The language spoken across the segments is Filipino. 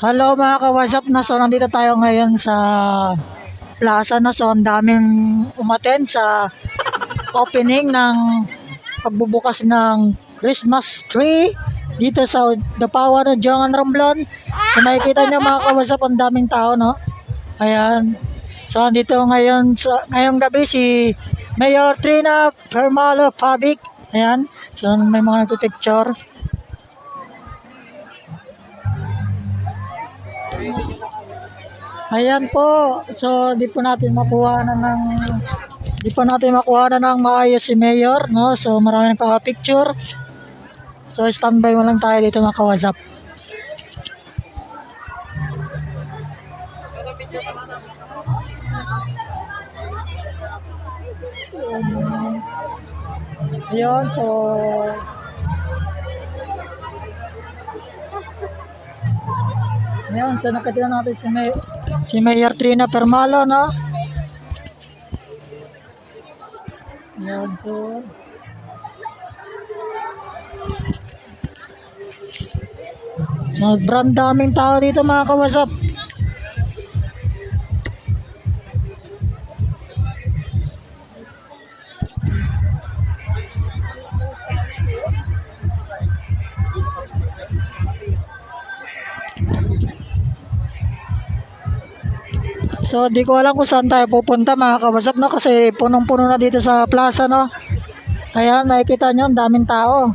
Hello mga ka-WhatsApp na so nandito tayo ngayon sa plaza na so ang daming umaten sa opening ng pagbubukas ng Christmas tree dito sa Dapawa ng Jongan Romblon. So makikita niyo mga ka-WhatsApp ang daming tao no. Ayan. So andito ngayon sa ngayong gabi si Mayor Trina Fermalo Fabic. Ayan. So may mga nagpipicture. Ayan po. So, di po natin makuha na ng di po natin makuha na ng maayos si Mayor, no? So, marami nagpapa-picture. So, standby mo lang tayo dito mga ka-WhatsApp. Ayun, so Ayan, so nakatira natin si, May, si Mayor Trina Permalo, no? Ayan, so... Sobrang daming tao dito mga kawasap. So, di ko alam kung saan tayo pupunta mga kabasap no kasi punong-puno na dito sa plaza no. Ayan, makikita nyo, ang daming tao.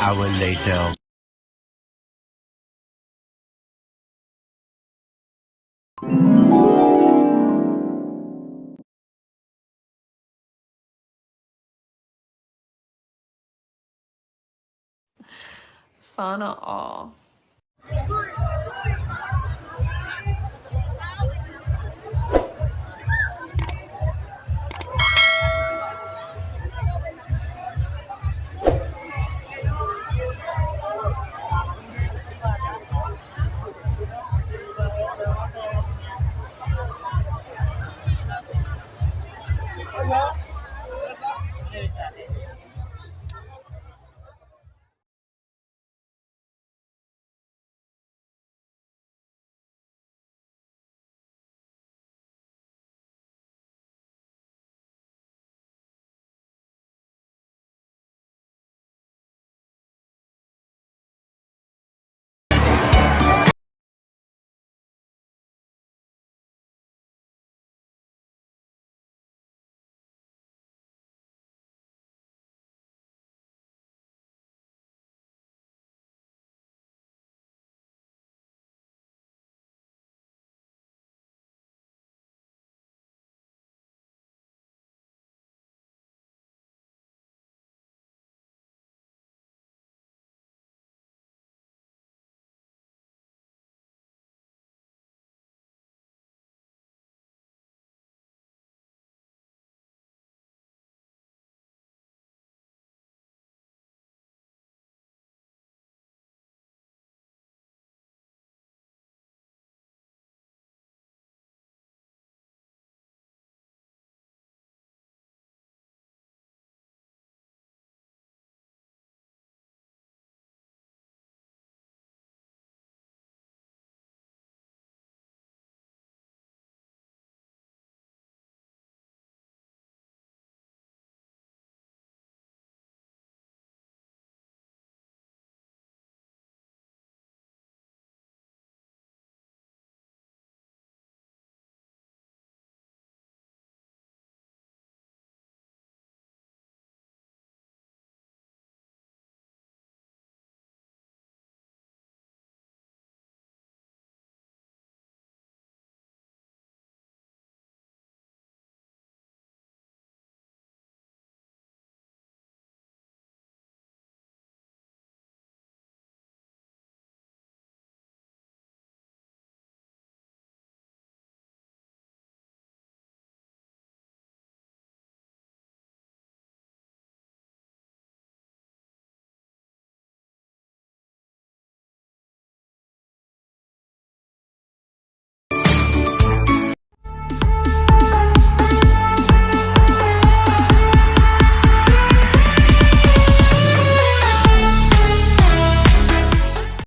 Hour later. Sana all. Hello.